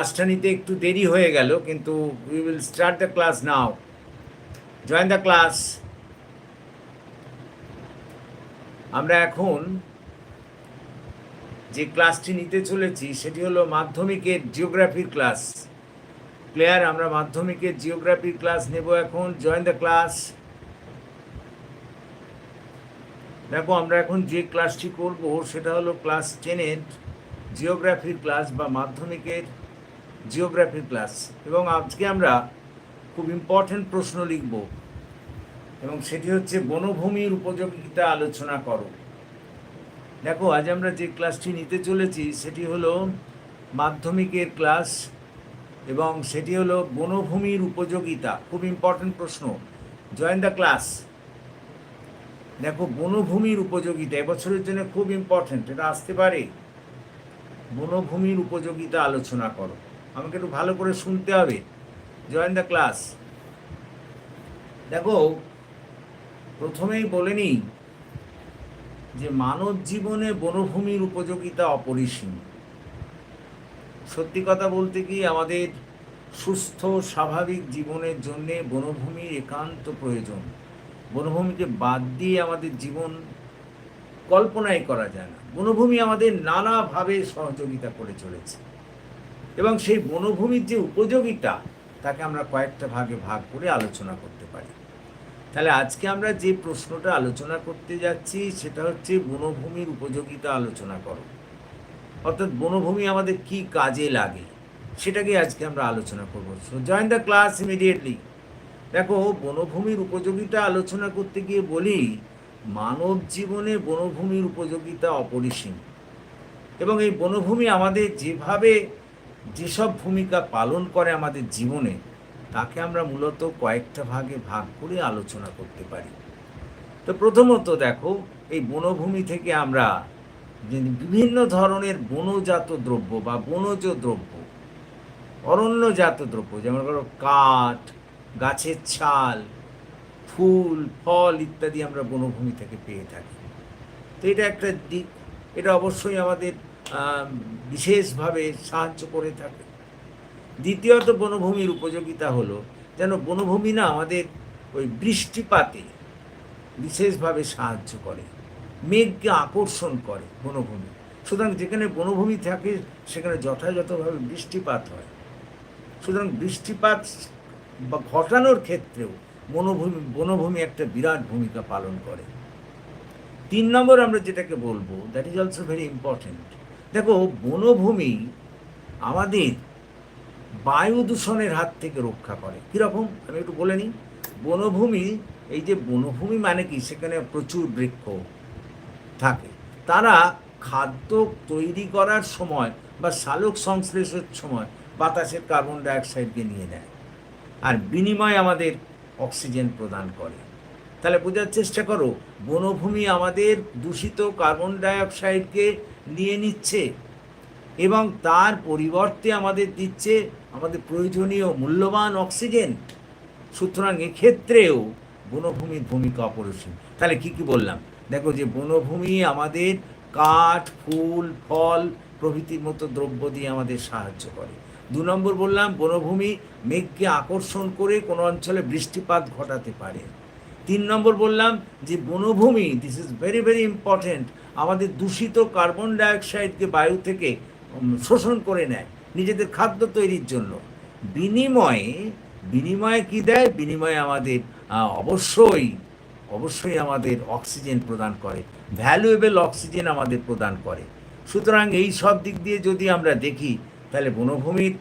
ক্লাসটা নিতে একটু দেরি হয়ে গেল, কিন্তু we will start the class now join the class আমরা এখন যে ক্লাসটি নিতে চলেছি, সেটি হলো মাধ্যমিকের জিওগ্রাফির ক্লাস ক্লিয়ার আমরা মাধ্যমিকের জিওগ্রাফির ক্লাস নেব এখন। জয়েন দ্য ক্লাস দেখো, আমরা এখন যে ক্লাসটি করব, সেটা হলো ক্লাস টেনের জিওগ্রাফির ক্লাস বা মাধ্যমিকের জিওগ্রাফির ক্লাস এবং আজকে আমরা খুব ইম্পর্টেন্ট প্রশ্ন লিখব। এবং সেটি হচ্ছে, বনভূমির উপযোগিতা আলোচনা করো। দেখো, আজ আমরা যে ক্লাসটি নিতে চলেছি, সেটি হলো মাধ্যমিকের ক্লাস এবং সেটি হলো বনভূমির উপযোগিতা। খুব ইম্পর্টেন্ট প্রশ্ন। জয়েন দ্য ক্লাস দেখো, বনভূমির উপযোগিতা এবছরের জন্য খুব ইম্পর্টেন্ট এটা আসতে পারে। বনভূমির উপযোগিতা আলোচনা করো। আমাকে একটু ভালো করে শুনতে হবে। জয়েন দ্য ক্লাস দেখো, প্রথমেই বলে নিই যে মানব জীবনে বনভূমির উপযোগিতা অপরিসীম। সত্যি কথা বলতে কি আমাদের সুস্থ, স্বাভাবিক জীবনের জন্যে বনভূমির একান্ত প্রয়োজন। বনভূমিকে বাদ দিয়ে আমাদের জীবন কল্পনাই করা যায় না। বনভূমি আমাদের নানাভাবে সহযোগিতা করে চলেছে। এবং সেই বনভূমির যে উপযোগিতা, তাকে আমরা কয়েকটা ভাগে ভাগ করে আলোচনা করতে পারি। তাহলে আজকে আমরা যে প্রশ্নটা আলোচনা করতে যাচ্ছি, সেটা হচ্ছে বনভূমির উপযোগিতা আলোচনা করো। অর্থাৎ বনভূমি আমাদের কি কাজে লাগে সেটাকে আজকে আমরা আলোচনা করব। So join the class immediately দেখো, বনভূমির উপযোগিতা আলোচনা করতে গিয়ে বলি, মানব জীবনে বনভূমির উপযোগিতা অপরিসীম। এবং এই বনভূমি আমাদের যেভাবে যেসব ভূমিকা পালন করে আমাদের জীবনে, তাকে আমরা মূলত কয়েকটা ভাগে ভাগ করে আলোচনা করতে পারি। তো প্রথমত দেখো, এই বনভূমি থেকে আমরা বিভিন্ন ধরনের বনজাত দ্রব্য বা বনজ দ্রব্য, অরণ্যজাত দ্রব্য, যেমন ধরো কাঠ, গাছের ছাল, ফুল, ফল ইত্যাদি আমরা বনভূমি থেকে পেয়ে থাকি। তো এটা একটা দিক, এটা অবশ্যই আমাদের বিশেষভাবে সাহায্য করে থাকে। দ্বিতীয়ত বনভূমির উপযোগিতা হলো যেন বনভূমি না আমাদের ওই বৃষ্টিপাতে বিশেষভাবে সাহায্য করে, মেঘকে আকর্ষণ করে বনভূমি। সুতরাং যেখানে বনভূমি থাকে, সেখানে যথাযথভাবে বৃষ্টিপাত হয়। সুতরাং বৃষ্টিপাত বা ঘটানোর ক্ষেত্রেও বনভূমি বনভূমি একটা বিরাট ভূমিকা পালন করে। তিন নম্বর আমরা যেটাকে বলব that is also very important দেখো, বনভূমি আমাদের বায়ু দূষণের হাত থেকে রক্ষা করে। কীরকম? আমি একটু বলে নিই বনভূমি, এই যে বনভূমি মানে কি? সেখানে প্রচুর বৃক্ষ থাকে। তারা খাদ্য তৈরি করার সময় বা সালোক সংশ্লেষের সময় বাতাসের কার্বন ডাইঅক্সাইডকে নিয়ে নেয়। আর বিনিময়ে আমাদের অক্সিজেন প্রদান করে। তাহলে বোঝার চেষ্টা করো, বনভূমি আমাদের দূষিত কার্বন ডাইঅক্সাইডকে নিয়ে নিচ্ছে এবং তার পরিবর্তে আমাদের দিচ্ছে আমাদের প্রয়োজনীয় মূল্যবান অক্সিজেন সুতরাং এক্ষেত্রেও বনভূমির ভূমিকা অপরিসীম। তাহলে কি কি বললাম? দেখো যে বনভূমি আমাদের কাঠ, ফুল, ফল প্রভৃতির মতো দ্রব্য দিয়ে আমাদের সাহায্য করে। দু নম্বর বললাম, বনভূমি মেঘকে আকর্ষণ করে কোনো অঞ্চলে বৃষ্টিপাত ঘটাতে পারে। তিন নম্বর বললাম যে বনভূমি this is very very important আমাদের দূষিত কার্বন ডাইঅক্সাইডকে বায়ু থেকে শোষণ করে নেয় নিজেদের খাদ্য তৈরির জন্য। বিনিময়ে বিনিময়ে কি দেয়? বিনিময়ে আমাদের অবশ্যই অবশ্যই আমাদের অক্সিজেন প্রদান করে ভ্যালুয়েবল অক্সিজেন আমাদের প্রদান করে। সুতরাং এই সব দিক দিয়ে যদি আমরা দেখি, তাহলে বনভূমির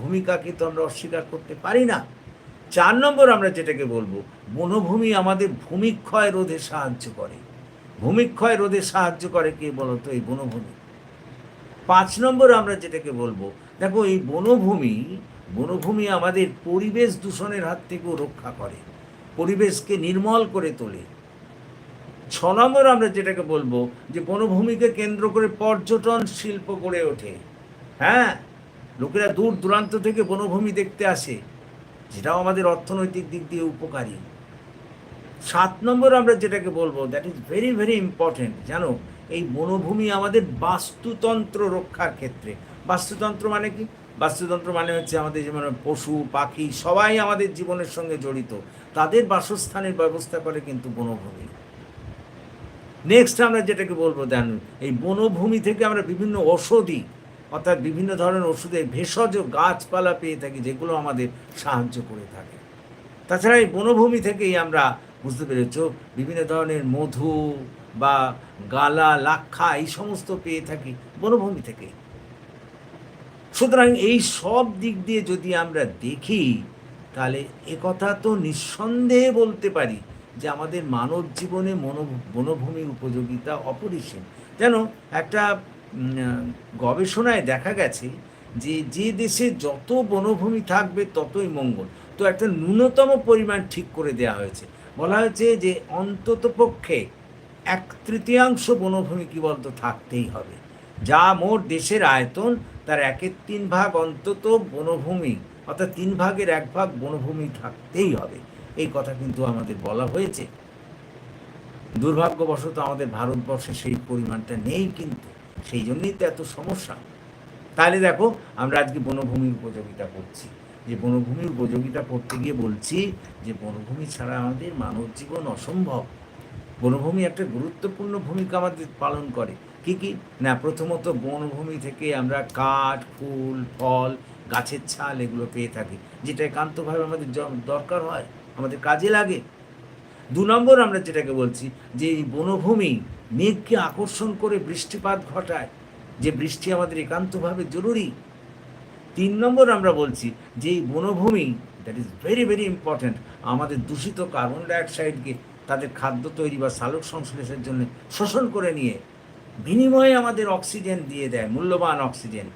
ভূমিকাকে তো আমরা অস্বীকার করতে পারি না। চার নম্বর আমরা যেটাকে বলব, বনভূমি আমাদের ভূমিক্ষয় রোধে সাহায্য করে। ভূমিক্ষয় রোধে সাহায্য করে কে বলতো? এই বনভূমি। পাঁচ নম্বর আমরা যেটাকে বলব, দেখো এই বনভূমি বনভূমি আমাদের পরিবেশ দূষণের হাত থেকেও রক্ষা করে, পরিবেশকে নির্মল করে তোলে। ছ নম্বর আমরা যেটাকে বলব, যে বনভূমিকে কেন্দ্র করে পর্যটন শিল্প গড়ে ওঠে। হ্যাঁ লোকেরা দূর দূরান্ত থেকে বনভূমি দেখতে আসে। যেটাও আমাদের অর্থনৈতিক দিক দিয়ে উপকারী। সাত নম্বর আমরা যেটাকে বলব that is very very important জানো? এই বনভূমি আমাদের বাস্তুতন্ত্র রক্ষার ক্ষেত্রে। বাস্তুতন্ত্র মানে কি? বাস্তুতন্ত্র মানে হচ্ছে আমাদের যেমন পশু, পাখি, সবাই আমাদের জীবনের সঙ্গে জড়িত। তাদের বাসস্থানের ব্যবস্থা করে কিন্তু বনভূমি। নেক্সট আমরা যেটাকে বলব দেন এই বনভূমি থেকে আমরা বিভিন্ন ঔষধি অর্থাৎ বিভিন্ন ধরনের ওষুধের ভেষজ গাছপালা পেয়ে থাকি, যেগুলো আমাদের সাহায্য করে থাকে। তাছাড়া এই বনভূমি থেকেই আমরা বুঝতে পেরেছ, বিভিন্ন ধরনের মধু বা গালা, লাক্ষা এই সমস্ত পেয়ে থাকি বনভূমি থেকে সুতরাং এই সব দিক দিয়ে যদি আমরা দেখি, তাহলে একথা তো নিঃসন্দেহে বলতে পারি যে আমাদের মানব জীবনে মনো বনভূমির উপযোগিতা অপরিসীম। যেন একটা গবেষণায় দেখা গেছে যে যে দেশে যত বনভূমি থাকবে ততই মঙ্গল। তো একটা ন্যূনতম পরিমাণ ঠিক করে দেওয়া হয়েছে। বলা হয়েছে যে অন্তত পক্ষে এক তৃতীয়াংশ বনভূমি কি বলতো থাকতেই হবে। যা মোট দেশের আয়তন, তার একের তিন ভাগ অন্তত বনভূমি, অর্থাৎ তিন ভাগের এক ভাগ বনভূমি থাকতেই হবে। এই কথা কিন্তু আমাদের বলা হয়েছে। দুর্ভাগ্যবশত আমাদের ভারতবর্ষে সেই পরিমাণটা নেই কিন্তু। সেই জন্যই তো এত সমস্যা। তাহলে দেখো, আমরা আজকে বনভূমির উপযোগিতা করছি। যে বনভূমির উপযোগিতা করতে গিয়ে বলছি যে বনভূমি ছাড়া আমাদের মানব জীবন অসম্ভব। বনভূমি একটা গুরুত্বপূর্ণ ভূমিকা আমাদের পালন করে। কি কি? না, প্রথমত বনভূমি থেকে আমরা কাঠ, ফুল, ফল, গাছের ছাল এগুলো পেয়ে থাকি, যেটা একান্তভাবে আমাদের দরকার হয়, আমাদের কাজে লাগে। দু নম্বর আমরা যেটাকে বলছি যে এই বনভূমি মেঘকে আকর্ষণ করে বৃষ্টিপাত ঘটায়। যে বৃষ্টি আমাদের একান্তভাবে জরুরি। তিন নম্বর আমরা বলছি যে এই বনভূমি that is very very important আমাদের দূষিত কার্বন ডাইঅক্সাইডকে তাদের খাদ্য তৈরি বা সালোক সংশ্লেষের জন্য শোষণ করে নিয়ে বিনিময়ে আমাদের অক্সিজেন দিয়ে দেয়, মূল্যবান অক্সিজেন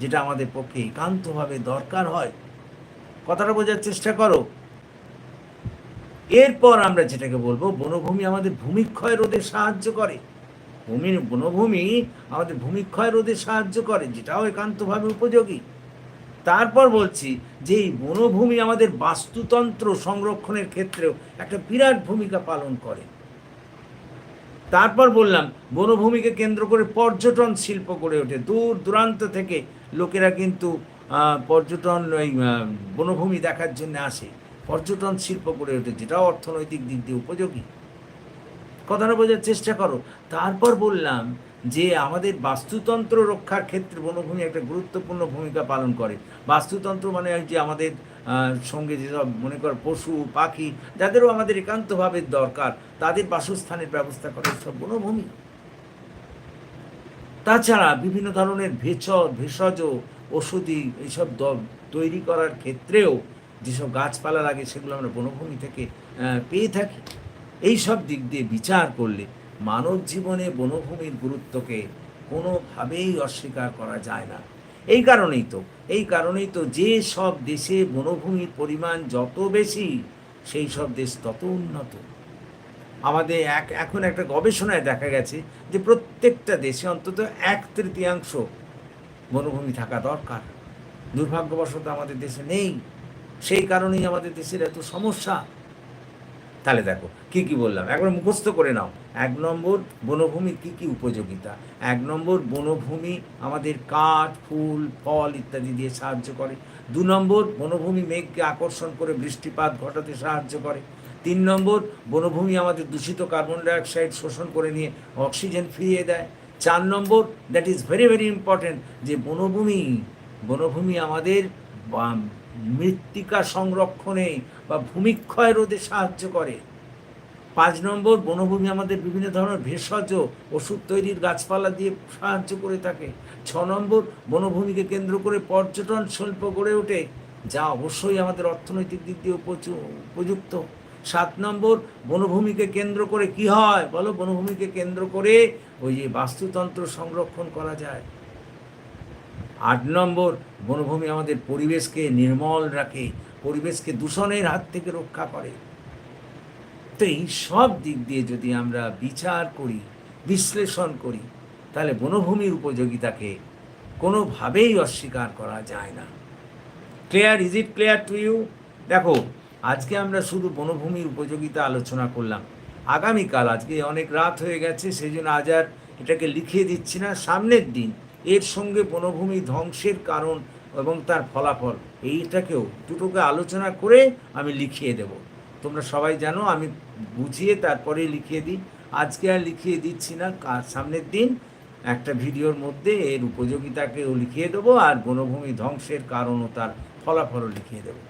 যেটা আমাদের পক্ষে একান্তভাবে দরকার হয়। কথাটা বোঝার চেষ্টা করো। এরপর আমরা যেটাকে বলব, বনভূমি আমাদের ভূমিক্ষয় রোধে সাহায্য করে। ভূমির বনভূমি আমাদের ভূমিক্ষয় রোধে সাহায্য করে, যেটাও একান্তভাবে উপযোগী। তারপর বলছি যে এই বনভূমি আমাদের বাস্তুতন্ত্র সংরক্ষণের ক্ষেত্রেও একটা বিরাট ভূমিকা পালন করে। তারপর বললাম, বনভূমিকে কেন্দ্র করে পর্যটন শিল্প গড়ে ওঠে। দূর দূরান্ত থেকে লোকেরা কিন্তু পর্যটন, ওই বনভূমি দেখার জন্য আসে। পর্যটন শিল্প গড়ে ওঠে যেটাও অর্থনৈতিক দিক দিয়ে উপযোগী। কথাটা বোঝার চেষ্টা করো। তারপর বললাম যে আমাদের বাস্তুতন্ত্র রক্ষার ক্ষেত্রে বনভূমি একটা গুরুত্বপূর্ণ ভূমিকা পালন করে। বাস্তুতন্ত্র মানে যে আমাদের সঙ্গে যেসব মনে কর পশু, পাখি, যাদেরও আমাদের একান্তভাবে দরকার, তাদের বাসস্থানের ব্যবস্থা করে সব বনভূমি। তাছাড়া বিভিন্ন ধরনের ভেষজ ভেষজ ওষুধি এইসব তৈরি করার ক্ষেত্রেও যেসব গাছপালা লাগে সেগুলো আমরা বনভূমি থেকে পেয়ে থাকি। এই সব দিক দিয়ে বিচার করলে মানব জীবনে বনভূমির গুরুত্বকে কোনোভাবেই অস্বীকার করা যায় না। এই কারণেই তো, এই কারণেই তো যে সব দেশে বনভূমির পরিমাণ যত বেশি, সেই সব দেশ তত উন্নত। আমাদের এক, এখন একটা গবেষণায় দেখা গেছে যে প্রত্যেকটা দেশে অন্তত এক তৃতীয়াংশ বনভূমি থাকা দরকার। দুর্ভাগ্যবশত আমাদের দেশে নেই। সেই কারণেই আমাদের দেশের এত সমস্যা। তাহলে দেখো, কি কি বললাম? একবার মুখস্থ করে নাও। এক নম্বর বনভূমির কি কি উপযোগিতা? এক নম্বর, বনভূমি আমাদের কাঠ, ফুল, ফল ইত্যাদি দিয়ে সাহায্য করে। দু নম্বর, বনভূমি মেঘকে আকর্ষণ করে বৃষ্টিপাত ঘটাতে সাহায্য করে। তিন নম্বর, বনভূমি আমাদের দূষিত কার্বন ডাইঅক্সাইড শোষণ করে নিয়ে অক্সিজেন ফিরিয়ে দেয়। চার নম্বর that is very very important যে বনভূমি বনভূমি আমাদের মৃত্তিকা সংরক্ষণে বা ভূমিক্ষয় রোধে সাহায্য করে। পাঁচ নম্বর, বনভূমি আমাদের বিভিন্ন ধরনের ভেষজ, ওষুধ তৈরির গাছপালা দিয়ে সাহায্য করে থাকে। ছ নম্বর, বনভূমিকে কেন্দ্র করে পর্যটন শিল্প গড়ে ওঠে, যা অবশ্যই আমাদের অর্থনৈতিক দিক দিয়ে উপযু- উপযুক্ত। সাত নম্বর, বনভূমিকে কেন্দ্র করে কি হয়? বলো, বনভূমিকে কেন্দ্র করে ওই যে বাস্তুতন্ত্র সংরক্ষণ করা যায়। আট নম্বর বনভূমি আমাদের পরিবেশকে নির্মল রাখে, পরিবেশকে দূষণের হাত থেকে রক্ষা করে। তো এই সব দিক দিয়ে যদি আমরা বিচার করি, বিশ্লেষণ করি, তাহলে বনভূমির উপযোগিতাকে কোনোভাবেই অস্বীকার করা যায় না। Clear? Is it clear to you? দেখো, আজকে আমরা শুধু বনভূমির উপযোগিতা আলোচনা করলাম। আগামীকাল, আজকে অনেক রাত হয়ে গেছে, সেই জন্য আজ আর এটাকে লিখিয়ে দিচ্ছি না। সামনের দিন এর সঙ্গে বনভূমি ধ্বংসের কারণ এবং তার ফলাফল, এইটাকেও দুটোকে আলোচনা করে আমি লিখিয়ে দেব। তোমরা সবাই জানো, আমি বুঝিয়ে তারপরে লিখিয়ে দিই। আজকে আর লিখিয়ে দিচ্ছি না সামনের দিন একটা ভিডিওর মধ্যে এর উপযোগিতাকেও লিখিয়ে দেবো আর বনভূমি ধ্বংসের কারণ ও তার ফলাফলও লিখিয়ে দেবো।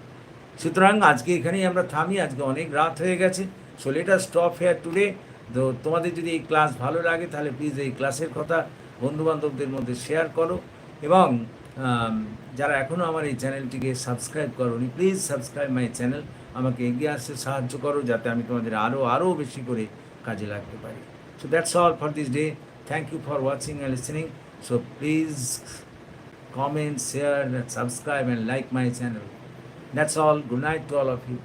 সুতরাং আজকে এখানেই আমরা থামি, আজকে অনেক রাত হয়ে গেছে। So let stop here today তো তোমাদের যদি এই ক্লাস ভালো লাগে, তাহলে প্লিজ এই ক্লাসের কথা বন্ধুবান্ধবদের মধ্যে শেয়ার করো এবং যারা এখনও আমার এই চ্যানেলটিকে সাবস্ক্রাইব করোনি প্লিজ সাবস্ক্রাইব মাই চ্যানেল আমাকে এগিয়ে আসতে সাহায্য করো যাতে আমি তোমাদের আরও আরও বেশি করে কাজে লাগতে পারি so that's all for this day thank you for watching and listening so please share, and subscribe and like my channel. That's all. Good night to all of you.